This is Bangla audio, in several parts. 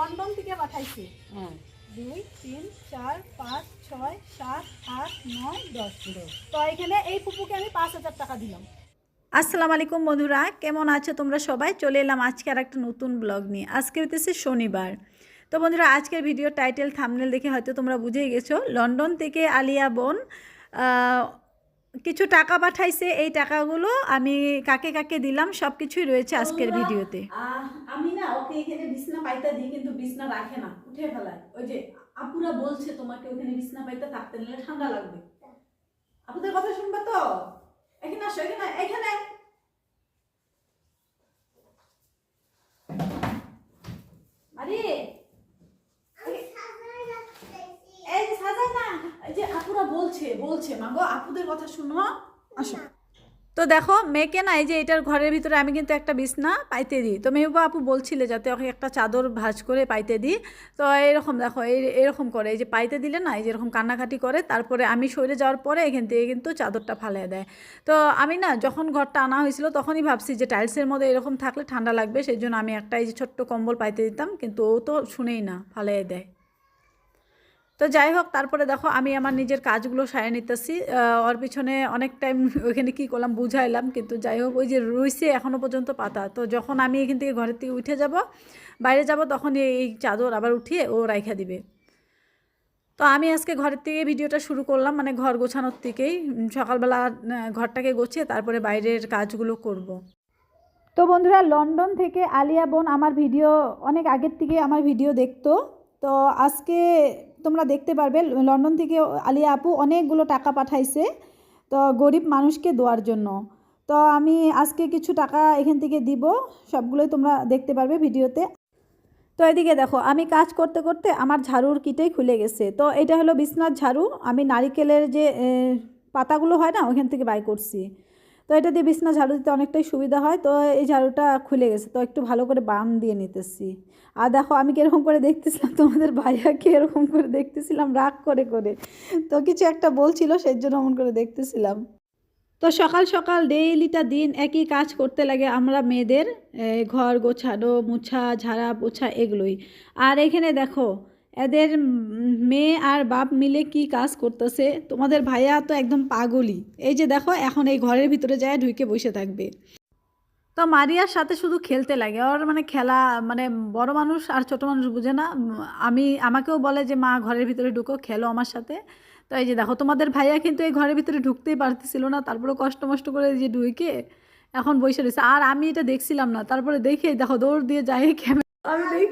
লন্ডন থেকে পাঠাইছে। হ্যাঁ। দুই তিন চার পাঁচ ছয় সাত আট নয় দশ। তো এখানে এই পুপুকে আমি পাঁচ হাজার টাকা দিলাম। আসসালামু আলাইকুম বন্ধুরা কেমন আছো তোমরা সবাই? চলে এলাম আজকে আর একটা নতুন ব্লগ নিয়ে। আজকে হতেছে শনিবার। তো বন্ধুরা আজকের ভিডিও টাইটেল থামনেল দেখে হয়তো তোমরা বুঝেই গেছো। লন্ডন থেকে আলিয়া বোন কিছু টাকা পাঠাইছে এই টাকাগুলো আমি কাকে কাকে দিলাম সব কিছুই রয়েছে আজকের ভিডিওতে। আমি না ওকে এখানে বিছনা পাইতা দিই কিন্তু বিছনা রাখে না উঠে ফেলায়। ওই যে আপুরা বলছে তোমাকে ওখানে বিছনা পাইতা থাকতে নিলে ঠান্ডা লাগবে। আপুদের কথা শুনবে তো? এখানে আসো এখানে এখানে। আরে এই যে সাজায় না বলছে বলছে। মা গো আপুদের কথা শুনো। আসো। তো দেখো মেয়েকে না এই যে এটার ঘরের ভিতরে আমি কিন্তু একটা বিছনা পাইতে দিই। তো মেয়েবা আপু বলছিলে যাতে ওকে একটা চাদর ভাঁজ করে পাইতে দিই। তো এরকম দেখো এই এরকম করে এই যে পাইতে দিলে না এই যে এরকম কান্নাকাটি করে তারপরে আমি সরে যাওয়ার পরে এখান থেকে কিন্তু চাদরটা ফালিয়ে দেয়। তো আমি না যখন ঘরটা আনা হয়েছিল তখনই ভাবছি যে টাইলসের মধ্যে এরকম থাকলে ঠান্ডা লাগবে সেই জন্য আমি একটা এই যে ছোট্ট কম্বল পাইতে দিতাম কিন্তু ও তো শুনেই না ফালিয়ে দেয়। তো যাই হোক, তারপরে দেখো আমি আমার নিজের কাজগুলো সারে নিতেছি। ওর পিছনে অনেক টাইম ওইখানে কি করলাম বুঝাইলাম, কিন্তু যাই হোক, ওই যে রুইছে এখনও পর্যন্ত পাতা। তো যখন আমি এখান থেকে ঘরের থেকে উঠে যাব, বাইরে যাব, তখন এই চাদর আবার উঠিয়ে ও রাইখা দিবে। তো আমি আজকে ঘরের থেকে ভিডিওটা শুরু করলাম মানে ঘর গোছানোর থেকেই। সকালবেলা ঘরটাকে গোছিয়ে তারপরে বাইরের কাজগুলো করব। তো বন্ধুরা, লন্ডন থেকে আলিয়া বোন আমার ভিডিও, অনেক আগের থেকে আমার ভিডিও দেখতো। তো আজকে তোমরা দেখতে পারবে, লন্ডন থেকে আলিয়া আপু অনেকগুলো টাকা পাঠাইছে, তো গরিব মানুষকে দেওয়ার জন্য। তো আমি আজকে কিছু টাকা এখান থেকে দিব, সবগুলোই তোমরা দেখতে পারবে ভিডিওতে। তো এদিকে দেখো, আমি কাজ করতে করতে আমার ঝাড়ুর কিটেই খুলে গেছে। তো এটা হলো বিছনার ঝাড়ু, আমি নারিকেলের যে পাতাগুলো হয় না ওইখান থেকে বাই করছি। তো এটা দিয়ে বিছনা ঝাড়ু দিতে অনেকটাই সুবিধা হয়। তো এই ঝাড়ুটা খুলে গেছে। তো একটু ভালো করে বাম দিয়ে নিতেছি। আর দেখো, আমি কীরকম করে দেখতেছিলাম, তোমাদের ভাইয়াকে এরকম করে দেখতেছিলাম, রাগ করে করে। তো কিছু একটা বলছিল, সেই জন্য অমন করে দেখতেছিলাম। তো সকাল সকাল ডেইলিটা দিন একই কাজ করতে লাগে আমরা মেয়েদের ঘর গোছানো, মুছা, ঝাড়া, পোছা, এগুলোই। আর এখানে দেখো এদের মেয়ে আর বাপ মিলে কি কাজ করতেছে? তোমাদের ভাইয়া তো একদম পাগলই। এই যে দেখো এখন এই ঘরের ভিতরে যায় ঢুকে বসে থাকবে। তো মারিয়ার সাথে শুধু খেলতে লাগে। ওর মানে খেলা মানে বড় মানুষ আর ছোট মানুষ বুঝে না। আমি আমাকেও বলে যে মা ঘরের ভিতরে ঢুকো খেলো আমার সাথে। তো এই যে দেখো তোমাদের ভাইয়া কিন্তু এই ঘরের ভিতরে ঢুকতেই পারতেছিল না। তারপরে কষ্ট মষ্ট করে এই যে ঢুকে এখন বসে রয়েছে। আর আমি এটা দেখছিলাম না। তারপরে দেখে দেখো দৌড় দিয়ে যাই ক্যামেরা আমি দেখি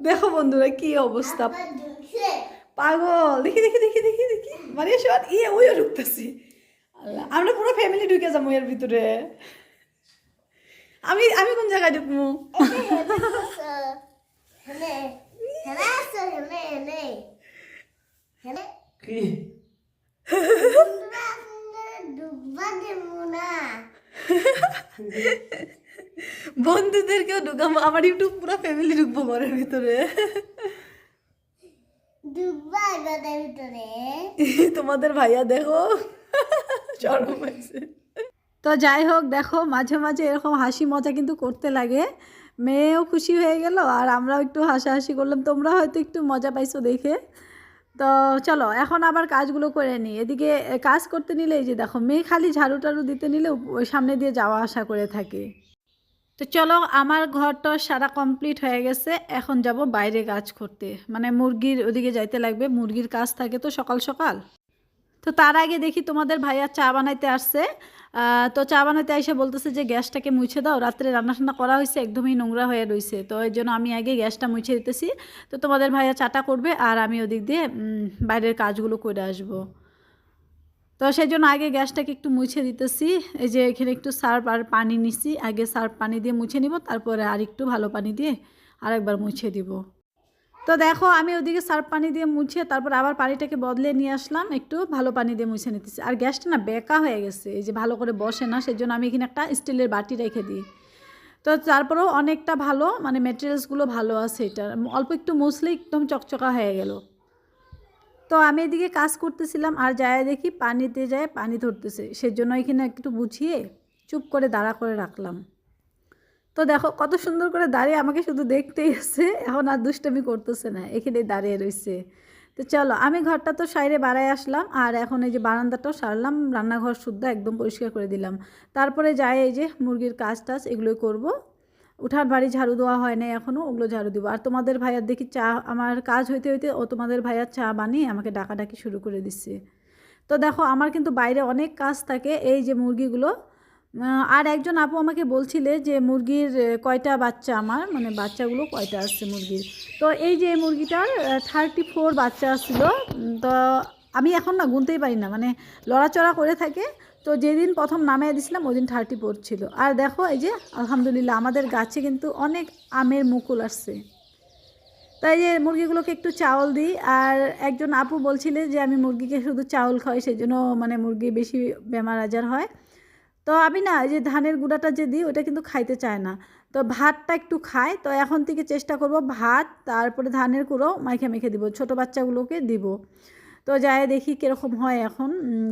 দেখো বন্ধুরা কি অবস্থা। পাগল দেখি দেখি দেখি দেখি দেখি। মারিয়া শোন ইয়ে ওইও ঢুকতেছি। আমরা পুরো ফ্যামিলি ঢুকে যাব এর ভিতরে। আমি আমি কোন জায়গায় ঢুকবো? কি? বন্ধুদেরকেও ঢুকাবো আমার ইউটিউব পুরো ফ্যামিলি ঢুকবো ঘরের ভিতরে। তোমাদের ভাইয়া দেখো চরম হয়েছে। তো যাই হোক দেখো মাঝে মাঝে এরকম হাসি মজা কিন্তু করতে লাগে। মেয়েও খুশি হয়ে গেল আর আমরাও একটু হাসাহাসি করলাম। তোমরা হয়তো একটু মজা পাইছো দেখে। তো চলো এখন আবার কাজগুলো করে নিই। এদিকে কাজ করতে নিলে এই যে দেখো মেয়ে খালি ঝাড়ু টাড়ু দিতে নিলে ওই সামনে দিয়ে যাওয়া আসা করে থাকে। তো চলো, আমার ঘরটা সারা কমপ্লিট হয়ে গেছে। এখন যাব বাইরে কাজ করতে। মানে মুরগির ওদিকে যাইতে লাগবে। মুরগির কাজ থাকে তো সকাল সকাল। তো তার আগে দেখি তোমাদের ভাইয়া চা বানাইতে আসছে। তো চা বানাইতে এসে বলতেছে যে গ্যাসটাকে মুছে দাও। রাত্রে রান্না টান্না করা হয়েছে, একদমই নোংরা হয়ে রয়েছে তো এই জন্য আমি আগে গ্যাসটা মুছে দিতেছি। তো তোমাদের ভাইয়া চাটা করবে আর আমি ওদিক দিয়ে বাইরের কাজগুলো করে আসব। তো সেই জন্য আগে গ্যাসটাকে একটু মুছে দিতেছি। এই যে এখানে একটু সার্ফ আর পানি নিছি। আগে সার্ফ পানি দিয়ে মুছে নিব, তারপরে আর একটু ভালো পানি দিয়ে আরেকবার মুছে দিব। তো দেখো, আমি ওদিকে সার্ফ পানি দিয়ে মুছে, তারপর আবার পানিটাকে বদলে নিয়ে আসলাম, একটু ভালো পানি দিয়ে মুছে নিতেছি। আর গ্যাসটা না বেকা হয়ে গেছে, এই যে ভালো করে বসে না সেই জন্য আমি এখানে একটা স্টিলের বাটি রেখে দিই। তো তারপরেও অনেকটা ভালো মানে মেটেরিয়ালসগুলো ভালো আছে এটা অল্প একটু মুছলে একদম চকচকা হয়ে গেল। তো আমি এদিকে কাজ করতেছিলাম আর যায় দেখি পানিতে যায় পানি ধরতেছে। সেজন্য এখানে একটু বুঝিয়ে চুপ করে দাঁড়া করে রাখলাম। তো দেখো কত সুন্দর করে দাঁড়িয়ে আমাকে শুধু দেখতেই আছে, এখন আর দুষ্টামি করতেছে না, এখানেই দাঁড়িয়ে রয়েছে তো চলো, আমি ঘরটা তো সাইডে বাড়ায় আসলাম আর এখন এই যে বারান্দাটাও সারলাম, রান্নাঘর শুদ্ধ একদম পরিষ্কার করে দিলাম। তারপরে যাই এই যে মুরগির কাজ টাজ এগুলোই করব। উঠার বাড়ি ঝাড়ু দেওয়া হয় না এখনও ওগুলো ঝাড়ু দিব। আর তোমাদের ভাইয়ার দেখি চা, আমার কাজ হইতে হইতে ও তোমাদের ভাইয়ার চা বানিয়ে আমাকে ডাকাডাকি শুরু করে দিচ্ছে তো দেখো, আমার কিন্তু বাইরে অনেক কাজ থাকে, এই যে মুরগিগুলো। আর একজন আপু আমাকে বলছিলে যে মুরগির কয়টা বাচ্চা আমার? মানে বাচ্চাগুলো কয়টা আসছে মুরগির? তো এই যে মুরগিটার থার্টি ফোর বাচ্চা আসছিল তো আমি এখন না গুনতেই পারি না মানে লড়াচড়া করে থাকে। তো যেদিন প্রথম নামিয়ে দিছিলাম, ওই দিন থার্টি ফোর ছিল আর দেখো, এই যে, আলহামদুলিল্লাহ, আমাদের গাছে কিন্তু অনেক আমের মুকুল আসছে। তাই যে, মুরগিগুলোকে একটু চাউল দিই, আর একজন আপু বলছিলে যে, আমি মুরগিকে শুধু চাউল খাওয়াই সেই জন্য মানে মুরগি বেশি বেমার আজার হয়। তো আমি না, এই যে ধানের গুঁড়াটা যে দিই, ওটা কিন্তু খাইতে চায় না। তো ভাতটা একটু খায় তো এখন থেকে চেষ্টা করব ভাত, তারপরে ধানের গুঁড়ো মাইখে মেখে দিব, ছোট বাচ্চাগুলোকে দিব। তো যাই দেখি কীরকম হয় এখন।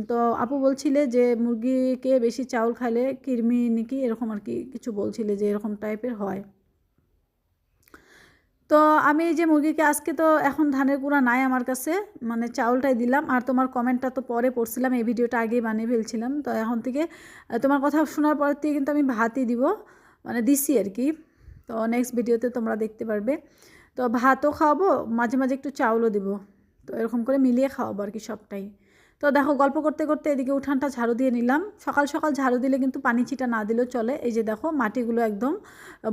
তো আপু বলছিলে যে মুরগিকে বেশি চাউল খাইলে কৃমি নাকি এরকম আর কি কিছু বলছিলে যে এরকম টাইপের হয়। তো আমি যে মুরগিকে আজকে তো এখন ধানের গুঁড়া নাই আমার কাছে মানে চাউলটাই দিলাম। আর তোমার কমেন্টটা তো পরে পড়ছিলাম, এই ভিডিওটা আগেই বানিয়ে ফেলছিলাম। তো এখন থেকে তোমার কথা শোনার পর থেকে কিন্তু আমি ভাতই দিব মানে দিছি আর কি। তো নেক্সট ভিডিওতে তোমরা দেখতে পারবে। তো ভাতও খাওয়াবো, মাঝে মাঝে একটু চাউলও দিব। তো এরকম করে মিলিয়ে খাওয়াবো আর কি সবটাই। তো দেখো, গল্প করতে করতে এদিকে উঠানটা ঝাড়ু দিয়ে নিলাম। সকাল সকাল ঝাড়ু দিলে কিন্তু পানি ছিটা না দিলেও চলে। এই যে দেখো, মাটিগুলো একদম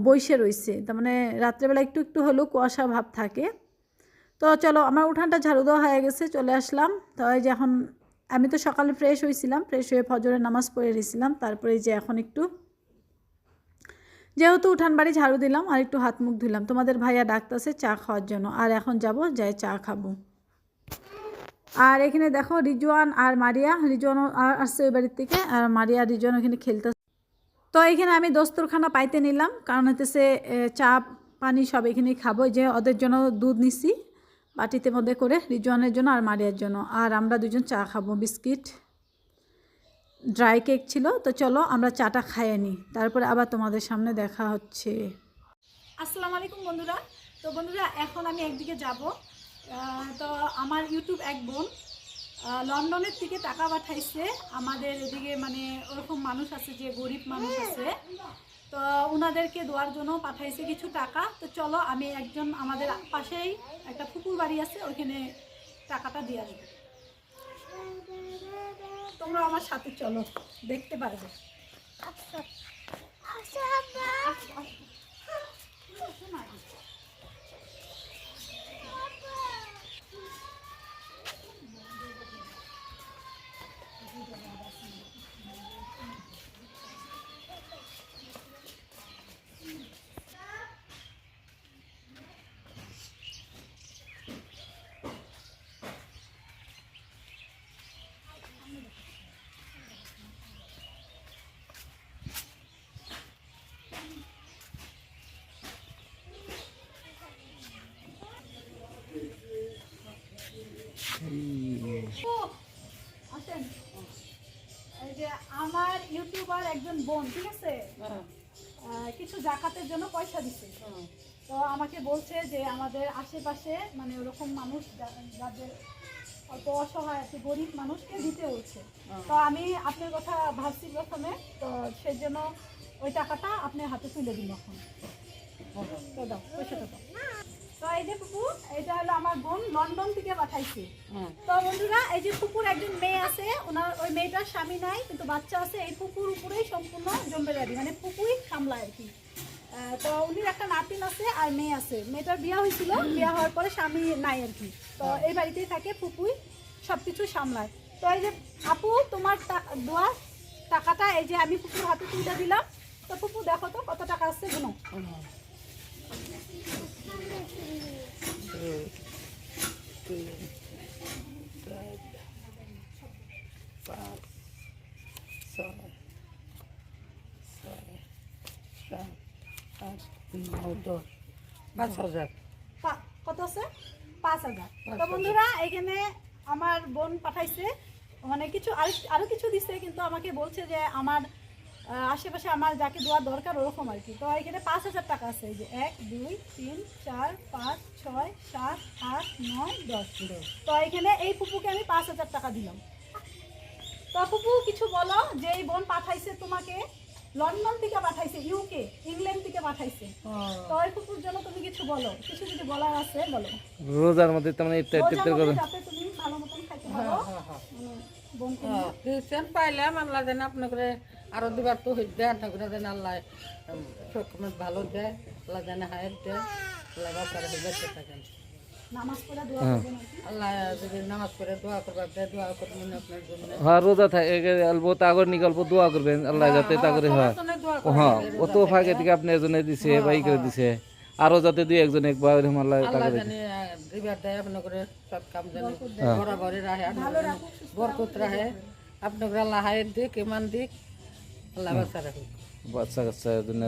বইসে রয়েছে তার মানে রাত্রেবেলা একটু একটু হলেও কুয়াশা ভাব থাকে। তো চলো, আমার উঠানটা ঝাড়ু দেওয়া হয়ে গেছে, চলে আসলাম। তো এই যে এখন আমি তো সকালে ফ্রেশ হয়েছিলাম ফ্রেশ হয়ে ফজরের নামাজ পড়ে নিয়েছিলাম তারপরে যে এখন একটু যেহেতু উঠান বাড়ি ঝাড়ু দিলাম আর একটু হাত মুখ ধুলাম তোমাদের ভাইয়া ডাকতেছে চা খাওয়ার জন্য। আর এখন যাব যাই চা খাব। আর এখানে দেখো রিজওয়ান আর মারিয়া। রিজওয়ান আসছে ওই বাড়ির থেকে আর মারিয়া রিজওয়ান ওখানে খেলতে তো এখানে আমি দোস্তরখানা পাইতে নিলাম। কারণ হতেছে এ, চা পানি সব এখানেই খাব। যে ওদের জন্য দুধ নিছি বাটিতে মধ্যে করে রিজওয়ানের জন্য আর মারিয়ার জন্য। আর আমরা দুজন চা খাব বিস্কিট। ড্রাই কেক ছিল। তো চলো আমরা চাটা খাইয়ে নিই তারপরে আবার তোমাদের সামনে দেখা হচ্ছে। আসসালামু আলাইকুম বন্ধুরা। তো বন্ধুরা এখন আমি একদিকে যাব। তো আমার ইউটিউব এক বোন লন্ডনের থেকে টাকা পাঠাইছে আমাদের এদিকে মানে ওরকম মানুষ আছে যে গরিব মানুষ আছে তো ওনাদেরকে দেওয়ার জন্য পাঠাইছে কিছু টাকা তো চলো আমি একজন আমাদের পাশেই একটা পুকুর বাড়ি আছে ওইখানে টাকাটা দিয়ে আসব তোমরা আমার সাথে চলো দেখতে পারবে আসেন এই আমার ইউটিউবার একজন বোন ঠিক আছে? কিছু জাকাতের জন্য পয়সা দিচ্ছে তো আমাকে বলছে যে আমাদের আশেপাশে মানে ওরকম মানুষ যাদের অল্প অসহায় আছে গরিব মানুষকে দিতে বলছে তো আমি আপনার কথা ভাবছি প্রথমে। তো সেই জন্য ওই টাকাটা আপনার হাতে তুলে দিন এখন। তো দাও পয়সাটা দাও। তো এই যে এটা হলো আমার বোন লন্ডন থেকে পাঠাইছে। তো বন্ধুরা এই যে পুকুর একজন মেয়ে আছে ওনার ওই মেয়েটার স্বামী নাই কিন্তু বাচ্চা আছে এই পুকুর উপরেই সম্পূর্ণ জম্বেদারি মানে সামলায় আর কি। তো উনির একটা নাতিন আছে আর মেয়ে আছে। মেয়েটার বিয়ে হয়েছিল বিয়ে হওয়ার পরে স্বামী নাই আর কি। তো এই বাড়িতেই থাকে পুকুই সব কিছু সামলায়। তো এই যে আপু তোমার দেওয়া টাকাটা এই যে আমি পুকুর হাতে তুলে দিলাম। তো পুকু দেখো তো কত টাকা আসছে গুনো পাঁচ হাজার। পা- কত আছে? পাঁচ হাজার। তো বন্ধুরা এখানে আমার বোন পাঠাইছে। মানে কিছু আরও আরও কিছু দিছে কিন্তু আমাকে বলছে যে আমার আশেপাশে আমার যাকে দেওয়ার দরকার ওরকম আর কি। তো এখানে পাঁচ হাজার টাকা আছে এই যে এক দুই তিন চার পাঁচ ছয় সাত আট নয় দশ। তো এখানে এই ফুপুকে আমি পাঁচ হাজার টাকা দিলাম। তো ফুপু কিছু বলো যে এই বোন পাঠাইছে তোমাকে লন্ডন থেকে পাঠাইছে ইউকে ইংল্যান্ড থেকে পাঠাইছে। তো ওই ফুপুর জন্য তুমি কিছু বলো কিছু যদি বলার আছে বলো। রোজার মধ্যে তেমন ইফতার টিফতার করে। যাতে তুমি ভালো মতন খাইতে পারো মানে বোনকে। টিউশন পাইলাম আল্লাহ যেন আপনাকে আরও দিবার তো হইতে আপনাকে যেন আল্লাহ সক্ষমত ভালো দেয় আল্লাহ যেন হায়াত দেয় আল্লাহ বাপারে হইতে থাকেন। আপনার হ্যাঁ রোজা থাকে অল্প তাগর নিকল্প দোয়া করবেন আল্লাহ যাতে তাগরে হয়। দোয়া হ্যাঁ ফাঁকে থেকে আপনি এজনে দিছে বাই করে দিছে। আরও যাতে দুই একজন একবার এরকম আল্লাহ আল্লাহ জানি দিবার দেয় আপনাকে সব কাম জানি বরাবরই রাহে আপনার বরকত রাহে। আপনাকে আল্লাহ হায়াত দিক ইমান দিক বাচ্চা রাখুক বাচ্চা জন্য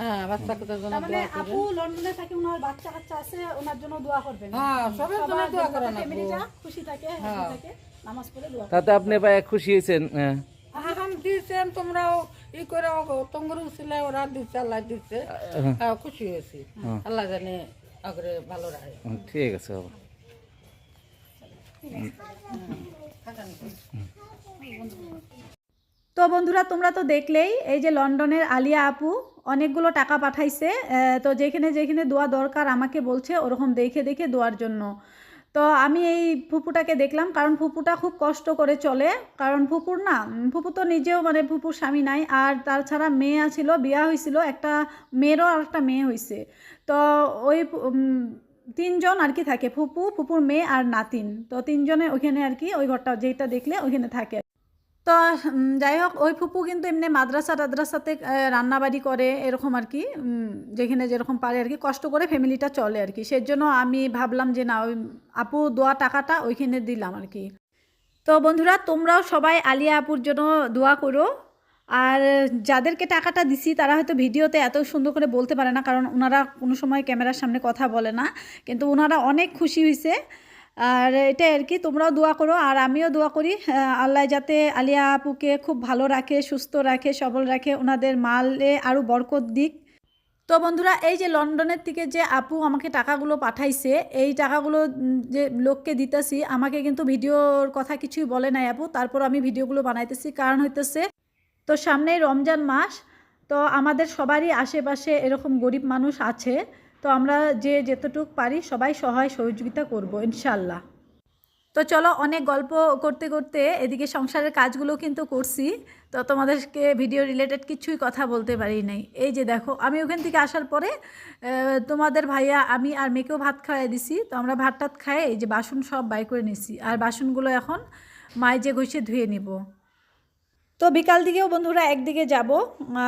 হ্যাঁ বাচ্চা কোথার জন্য মানে আপু লন্ডনে থাকে ওনার বাচ্চা কাচ্চা আছে ওনার জন্য দোয়া করবেন। হ্যাঁ সবের জন্য দোয়া করা ফ্যামিলিটা খুশি থাকে হ্যাপি থাকে নামাজ পড়ে দোয়া তাতে আপনি পায়ে খুশি হয়েছেন? হ্যাঁ। আহাম দিয়েছেন তোমরাও ই করে তোমার উচিলে ওরা দিচ্ছে আল্লাহ দিচ্ছে খুশি হয়েছি। আল্লাহ জানে আগরে ভালো রাখে। ঠিক আছে বাবা। তো বন্ধুরা, তোমরা তো দেখলেই এই যে লন্ডনের আলিয়া আপু অনেকগুলো টাকা পাঠাইছে তো যেখানে যেখানে দোয়া দরকার আমাকে বলছে ওরকম দেখে দেখে দোয়ার জন্য। তো আমি এই ফুপুটাকে দেখলাম, কারণ ফুপুটা খুব কষ্ট করে চলে, কারণ ফুপুর না, ফুপু তো নিজেও মানে ফুপুর স্বামী নাই, আর তাছাড়া মেয়ে ছিল বিয়া হয়েছিল, একটা মেয়েরও আর একটা মেয়ে হয়েছে তো ওই তিনজন আর কি থাকে, ফুপু, ফুপুর মেয়ে আর নাতিন। তো তিনজনে ওখানে আর কি, ওই ঘরটা যেটা দেখলে ওখানে থাকে। তো যাই হোক ওই ফুপু কিন্তু এমনি মাদ্রাসা টাদ্রাসাতে রান্নাবাড়ি করে এরকম আর কি যেখানে যেরকম পারে আর কি, কষ্ট করে ফ্যামিলিটা চলে আর কি। সেই জন্য আমি ভাবলাম যে, না, ওই আপু দোয়া টাকাটা ওইখানে দিলাম আর কি। তো বন্ধুরা, তোমরাও সবাই আলিয়া আপুর জন্য দোয়া করো। আর যাদেরকে টাকাটা দিছি, তারা হয়তো ভিডিওতে এত সুন্দর করে বলতে পারে না, কারণ ওনারা কোনো সময় ক্যামেরার সামনে কথা বলে না। কিন্তু ওনারা অনেক খুশি হয়েছে আর এটাই আর কি, তোমরাও দোয়া করো আর আমিও দোয়া করি আল্লাহ যাতে আলিয়া আপুকে খুব ভালো রাখে, সুস্থ রাখে, সবল রাখে, ওনাদের মালে আরও বরকত দিক। তো বন্ধুরা, এই যে লন্ডনের থেকে যে আপু আমাকে টাকাগুলো পাঠাইছে, এই টাকাগুলো যে লোককে দিতেছি, আমাকে কিন্তু ভিডিওর কথা কিছুই বলে নাই আপু, তারপর আমি ভিডিওগুলো বানাইতেছি। কারণ হইতেছে, তো সামনেই রমজান মাস, তো আমাদের সবারই আশেপাশে এরকম গরিব মানুষ আছে তো আমরা যে যেতটুক পারি সবাই সহায় সহযোগিতা করব ইনশাল্লাহ তো চলো অনেক গল্প করতে করতে এদিকে সংসারের কাজগুলো কিন্তু করছি, তো তোমাদেরকে ভিডিও রিলেটেড কিছুই কথা বলতে পারি নাই। এই যে দেখো, আমি ওখান থেকে আসার পরে তোমাদের ভাইয়া, আমি আর মেয়েকেও ভাত খাওয়াই দিছি, তো আমরা ভাত টাত খাই এই যে বাসন সব বাই করে নিছি, আর বাসনগুলো এখন মাই যে ঘষে ধুয়ে নিব। তো বিকাল দিকেও বন্ধুরা একদিকে যাব,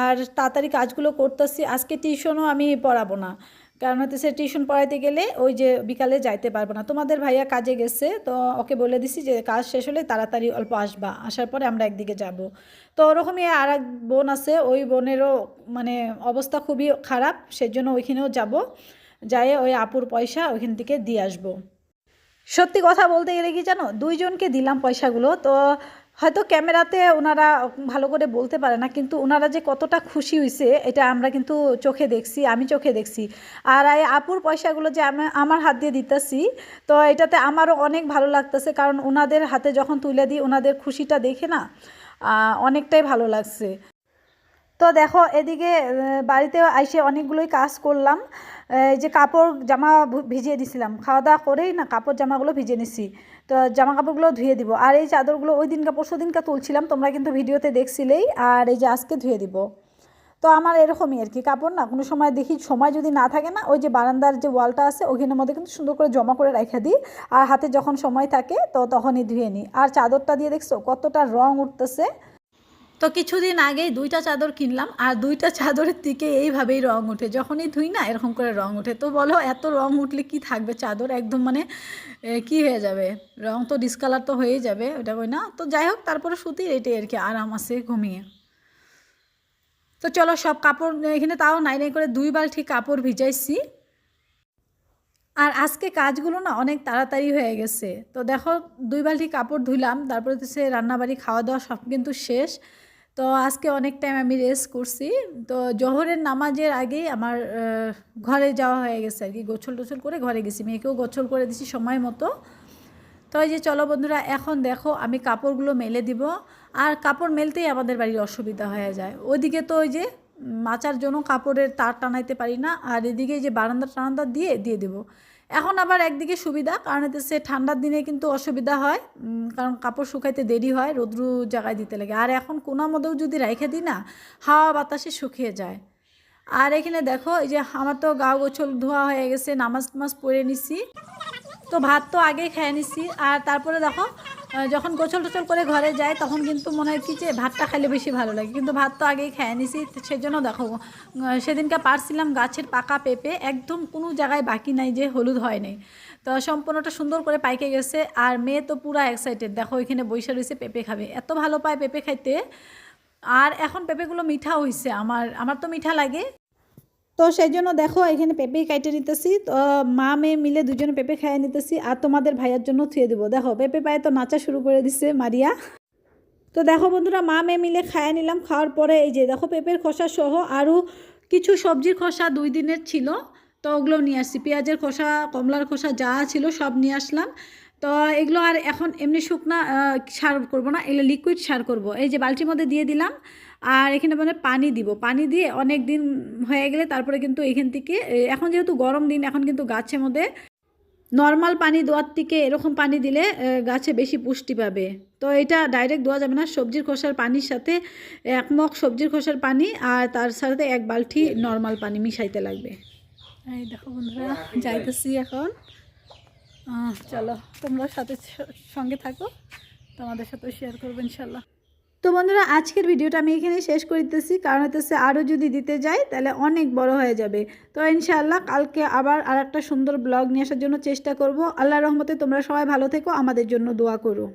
আর তাড়াতাড়ি কাজগুলো করতেছি, আজকে টিউশনও আমি পড়াবো না। কারণ হচ্ছে টিউশন পড়াইতে গেলে ওই যে বিকালে যাইতে পারব না। তোমাদের ভাইয়া কাজে গেছে, তো ওকে বলে দিছি যে কাজ শেষ হলে তাড়াতাড়ি অল্প আসবা, আসার পরে আমরা একদিকে যাব। তো ওরকমই আর এক বোন আছে, ওই বোনেরও মানে অবস্থা খুবই খারাপ, সেজন্য ওইখানেও যাব। যাই ওই আপুর পয়সা ওইখান থেকে দিয়ে আসব। সত্যি কথা বলতে গেলে কি জানো, দুইজনকে দিলাম পয়সাগুলো, তো হয়তো ক্যামেরাতে ওনারা ভালো করে বলতে পারে না, কিন্তু ওনারা যে কতটা খুশি হয়েছে এটা আমরা কিন্তু চোখে দেখছি, আমি চোখে দেখছি। আর এই আপুর পয়সাগুলো যে আমি, আমার হাত দিয়ে দিতেছি, তো এটাতে আমারও অনেক ভালো লাগতেছে, কারণ ওনাদের হাতে যখন তুলে দিই, ওনাদের খুশিটা দেখে না অনেকটাই ভালো লাগছে। তো দেখো, এদিকে বাড়িতে আইসে অনেকগুলোই কাজ করলাম। যে কাপড়, জামা ভিজিয়ে দিছিলাম। খাওয়া দাওয়া করেই না কাপড়, জামাগুলো ভিজিয়ে নিছি। তো জামা কাপড়গুলো ধুয়ে দিব। আর এই চাদরগুলো ওই দিনকা, পরশু দিনকা তুলছিলাম, তোমরা কিন্তু ভিডিওতে দেখছিলেই। আর এই যে আজকে ধুয়ে দিব। তো আমার এরকমই আর কি, কাপড় না কোনো সময় দেখি, সময় যদি না থাকে না, ওই যে বারান্দার যে ওয়ালটা আছে, ওইখানের মধ্যে কিন্তু সুন্দর করে জমা করে রেখে দিই। আর হাতে যখন সময় থাকে, তো তখনই ধুয়ে নিই। আর চাদরটা দিয়ে দেখছ, কতটা রং উঠতেছে। তো কিছুদিন আগেই দুইটা চাদর কিনলাম আর দুইটা চাদরের দিকে এইভাবেই রং ওঠে যখনই ধুই না, এরকম করে রং ওঠে তো বলো, এত রং উঠলে কি থাকবে? চাদর একদম মানে কি হয়ে যাবে? রং তো ডিসকালার তো হয়েই যাবে, ওটা কই না? তো যাই হোক, তারপরে সুতির এটাই আর কি, আরাম আছে ঘুমিয়ে। তো চলো, সব কাপড়, এখানে তাও নাই নাই করে দুই বালতি কাপড় ভিজাইছি। আর আজকে কাজগুলো না অনেক তাড়াতাড়ি হয়ে গেছে। তো দেখো, দুই বালতি কাপড় ধুইলাম, তারপরে হচ্ছে রান্নাবাড়ি খাওয়া দাওয়া সব কিন্তু শেষ। তো আজকে অনেক টাইম আমি রেস্ট করছি। তো জহরের নামাজের আগেই আমার ঘরে যাওয়া হয়ে গেছে আর কি। গোছল টোছল করে ঘরে গেছি। মেয়েকেও গোছল করে দিছি সময় মতো। তো এই যে চলো বন্ধুরা, এখন দেখো আমি কাপড়গুলো মেলে দিব। আর কাপড় মেলতেই আমাদের বাড়ির অসুবিধা হয়ে যায়। ওইদিকে তো ওই যে মাচার জন্য কাপড়ের তার টানাইতে পারি না। আর এদিকে যে বারান্দা টারান্দা দিয়ে দিয়ে দেবো। এখন আবার একদিকে সুবিধা, কারণ হচ্ছে ঠান্ডার দিনে কিন্তু অসুবিধা হয় কারণ কাপড় শুকাইতে দেরি হয়, রোদ্রু জায়গায় দিতে লাগে। আর এখন কোনো মধ্যেও যদি রেখে দিই না, হাওয়া বাতাসে শুকিয়ে যায়। আর এখানে দেখো, এই যে আমার তো গা গোছল ধোয়া হয়ে গেছে, নামাজ টামাজ পড়ে নিছি। তো ভাত তো আগেই খেয়ে নিছি। আর তারপরে দেখো যখন গোছল টোছল করে ঘরে যায় তখন কিন্তু মনে হয় কি যে ভাতটা খেলে বেশি ভালো লাগে। কিন্তু ভাত তো আগেই খেয়ে নিছি সেজন্য দেখো সেদিনকে পারছিলাম গাছের পাকা পেঁপে, একদম কোনো জায়গায় বাকি নাই যে হলুদ হয় নাই। তো সম্পূর্ণটা সুন্দর করে পাইকে গেছে, আর মেয়ে তো পুরা এক্সাইটেড দেখো, এখানে বৈশা রয়েছে, পেঁপে খাবে। এত ভালো পায় পেঁপে খাইতে। আর এখন পেঁপেগুলো মিঠা হয়েছে আমার আমার তো মিঠা লাগে তো সেই জন্য দেখো, এখানে পেঁপে কাইটে নিতেছি। তো, মা, মেয়ে মিলে দুজনে পেঁপে খাইয়ে নিতেছি আর তোমাদের ভাইয়ার জন্য থুয়ে দেবো। দেখো, পেঁপে পায়ে তো নাচা শুরু করে দিছে মারিয়া। তো দেখো বন্ধুরা, মা, মেয়ে মিলে খাইয়ে নিলাম। খাওয়ার পরে এই যে দেখো, পেঁপের খোসা সহ আরও কিছু সবজির খোসা দুই দিনের ছিল। তো ওগুলো নিয়ে আসছি। পেঁয়াজের খোসা, কমলার খোসা যা ছিল সব নিয়ে আসলাম। তো এগুলো আর এখন এমনি শুকনা সার করব না, এগুলো লিকুইড সার করব। এই যে বালতির মধ্যে দিয়ে দিলাম, আর এখানে মানে পানি দিব। পানি দিয়ে অনেক দিন হয়ে গেলে তারপরে কিন্তু এখান থেকে এখন যেহেতু গরম দিন, এখন কিন্তু গাছের মধ্যে নর্মাল পানি দেওয়ার থেকে এরকম পানি দিলে গাছে বেশি পুষ্টি পাবে। তো এটা ডাইরেক্ট দেওয়া যাবে না, সবজির খোসার পানির সাথে এক মগ সবজির খোসার পানি, আর তার সাথে এক বালতি নর্মাল পানি মিশাইতে লাগবে। এই দেখো বন্ধুরা, যাইতেছি এখন। চলো, তোমরা সাথে সঙ্গে থাকো। তোমাদের সাথে শেয়ার করব, ইনশাল্লাহ। তো বন্ধুরা, আজকের ভিডিওটা আমি এখানে শেষ করিতেছি। কারণ হতেছে আরও যদি দিতে যাই, তাহলে অনেক বড় হয়ে যাবে। তো ইনশাআল্লাহ কালকে আবার আর একটা সুন্দর ব্লগ নিয়ে আসার জন্য চেষ্টা করব। আল্লাহ রহমতে তোমরা সবাই ভালো থেকো, আমাদের জন্য দোয়া করো।